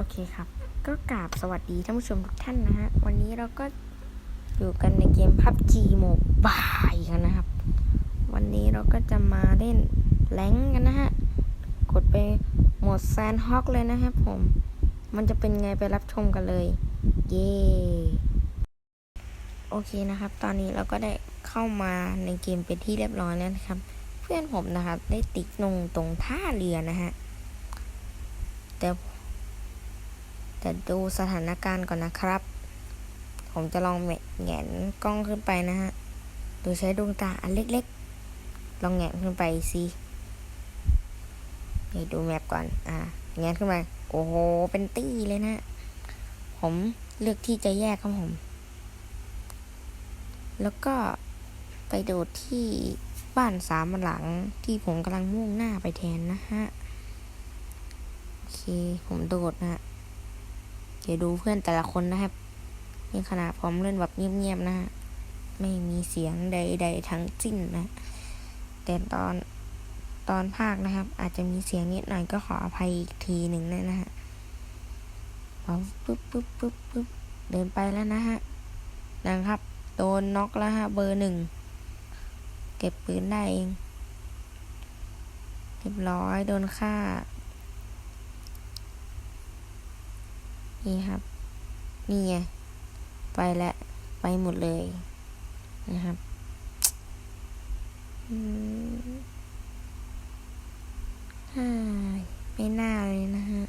โอเคครับ ก็กราบสวัสดีท่านผู้ชมทุกท่านนะฮะ วันนี้เราก็อยู่กันในเกม PUBG Mobile กันนะครับ วันนี้เราก็จะมาเล่นแรงกันนะฮะ กดไปโหมดแซนฮอกเลยนะครับผม มันจะเป็นไงไปรับชมกันเลย เย้โอเคนะครับ ตอนนี้เราก็ได้เข้ามาในเกมเป็นที่เรียบร้อยแล้วนะครับ เพื่อนผมนะครับ ได้ติดลงตรงท่าเรือนะฮะ แต่ แต่ดูสถานการณ์ก่อนนะครับ ผมจะลองแงนกล้องขึ้นไปนะฮะ โดยใช้ดวงตาอันเล็กๆ ลองแงนขึ้นไปสิเดี๋ยวดูแมปก่อน อ่าแงนขึ้นมาโอ้โห เป็นตี้เลยนะ ผมเลือกที่จะแยกครับผม แล้วก็ไปโดดที่บ้านสามหลังที่ผมกำลังมุ่งหน้าไปแทนนะฮะ โอเค ผมโดดนะฮะ เดี๋ยวดูเพื่อนแต่ละคนนะครับนี่ขนาดผมเล่นแบบเงียบๆนะฮะไม่มีเสียงใด ๆ ทั้งสิ้นนะ แต่ตอนตอนภาคนะครับ อาจจะมีเสียงนิดหน่อยก็ขออภัยอีกทีหนึ่งนะนะฮะพอปุ๊บปุ๊บปุ๊บปุ๊บเดินไปแล้วนะฮะนะครับ โดนน็อกแล้วฮะเบอร์หนึ่งเก็บปืนได้เองเรียบร้อยโดนฆ่า นี่ครับ นี่ไง ไปแล้ว ไปหมดเลย นะครับฮ่าไม่น่าเลยนะฮะ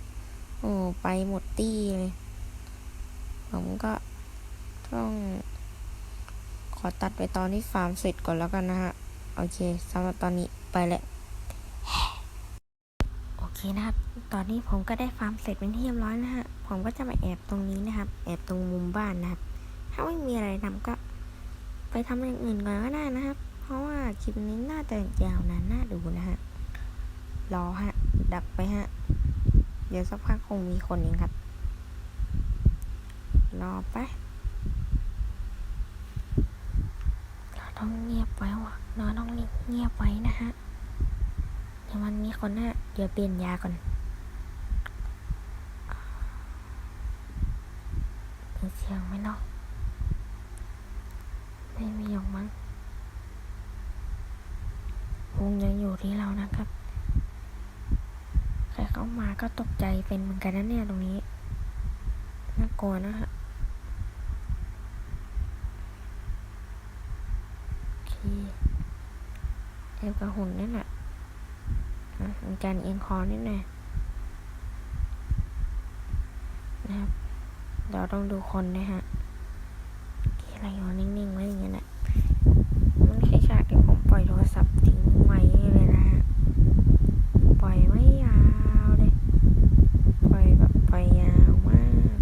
โอ้ ไปหมดตี้เลย ผมก็ต้อง ขอตัดไปตอนที่ฟาร์มเสร็จก่อนแล้วกันนะฮะ โอเคสำหรับตอนนี้ไปแล้ว เคนะครับ ตอนนี้ผมก็ได้ฟาร์มเสร็จเป็นที่เรียบร้อยนะฮะ ผมก็จะมาแอบตรงนี้นะครับ แอบตรงมุมบ้านนะครับ ถ้าไม่มีอะไรทำก็ ไปทำอย่างอื่นก่อนก็ได้นะครับ เพราะว่าคลิปนี้น่าจะยาวนานน่าดูนะฮะ รอฮะ ดักไปฮะ เดี๋ยวสักพักคงมีคนเองครับ รอไปเราต้องเงียบไว้วะเราต้องเงียบไว้นะฮะ เดี๋ยวมันมีคนนะเดี๋ยวเปลี่ยนยาก่อนมีเสียงไหมเนาะไม่มีหรอกมั้งวงยังอยู่ที่เรานะครับ ใครเข้ามาก็ตกใจเป็นเหมือนกันนะเนี่ยตรงนี้ น่ากลัวนะฮะโอเคเอวกระหุ่นนั่นแหละ มีการเอียงคอนิดหน่อยนะครับเดี๋ยวต้องดูคนนะฮะอะไรอยู่นิ่งๆไว้อย่างเงี้ยแหละมันแค่ฉากที่ผมปล่อยโทรศัพท์ทิ้งไว้เลยนะฮะปล่อยไว้ยาวเลยปล่อยแบบปล่อยยาวมาก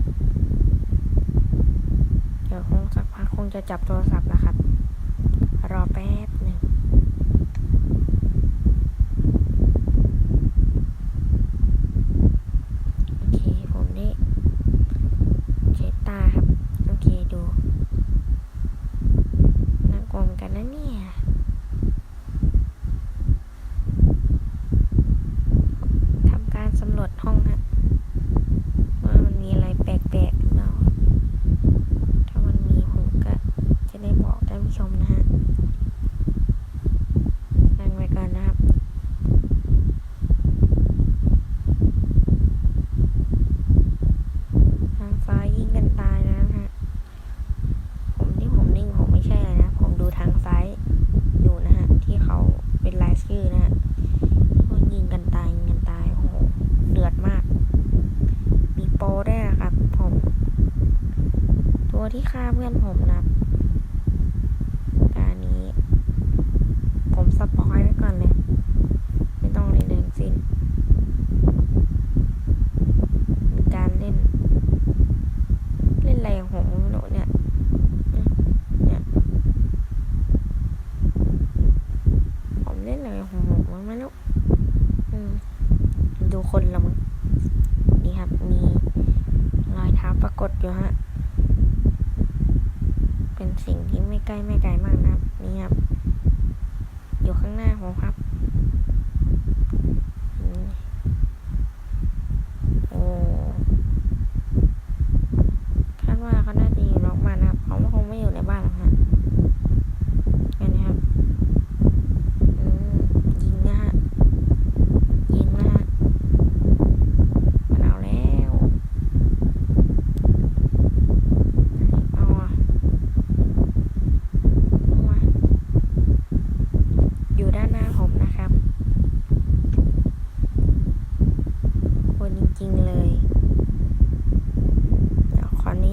เดี๋ยวคงสักพักคงจะจับโทรศัพท์แล้วครับ รอแป๊บหนึ่ง โอเค ผมได้ใช้ตาครับ โอเค ดูน่ากลัวเหมือนกันนะเนี่ย ทำการสำรวจห้องฮะว่ามันมีอะไรแปลกๆหรือเปล่า ถ้ามันมีผมก็จะได้บอกท่านผู้ชมนะฮะนั่งไว้ก่อนนะครับ ทางซ้ายยิงกันตายแล้วนะฮะ ผมที่ผมนิ่งผมไม่ใช่เลยนะ ผมดูทางซ้ายอยู่นะฮะ ที่เขาเป็นลายชื่อนะฮะมันยิงกันตายยิงกันตาย โอ้โห เดือดมาก มีโปรได้วยนะครับ ผม ที่ค่าเพื่อนผมนะครับการนี้ ผมสปอยไว้ก่อนเลย ไม่ต้องเลยเลยทั้งสิ้น มีการเล่น เล่นอะไรของผมไม่รู้เนี่ย เนี่ย ผมเล่นอะไรของผมมันไม่รู้อืม ดูคนละมั้งนี่ครับ มีรอยเท้าปรากฏอยู่ฮะ เป็น สิ่งที่ไม่ใกล้ไม่ไกลมากนะครับ นี่ครับ อยู่ข้างหน้าผมครับอืมโอ้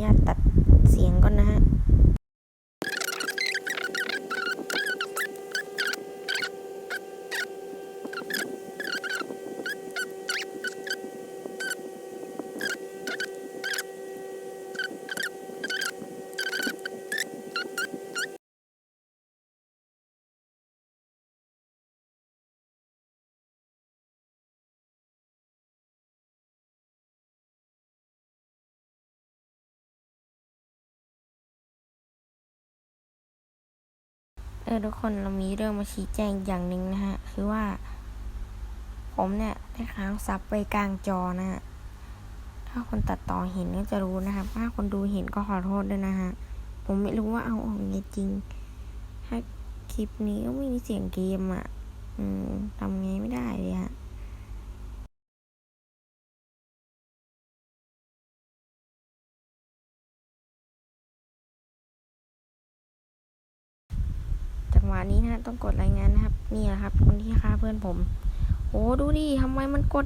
าตตัดเสียงก่อนนะฮะ เออทุกคนเรามีเรื่องมาชี้แจงอย่างหนึ่งนะฮะ คือว่า ผมเนี่ยได้ค้างซับไปกลางจอนะฮะ ถ้าคนตัดต่อเห็นก็จะรู้นะครับถ้าคนดูเห็นก็ขอโทษด้วยนะฮะ ผมไม่รู้ว่าเอาออกยังไงจริง ถ้าคลิปนี้ก็ไม่มีเสียงเกมอะ อืมทำไงไม่ได้เลยฮะ นี้นะต้องกดรายงานนะครับ นี่แหละครับ คนที่ฆ่าเพื่อนผม โอ้ดูดิทำไมมันกด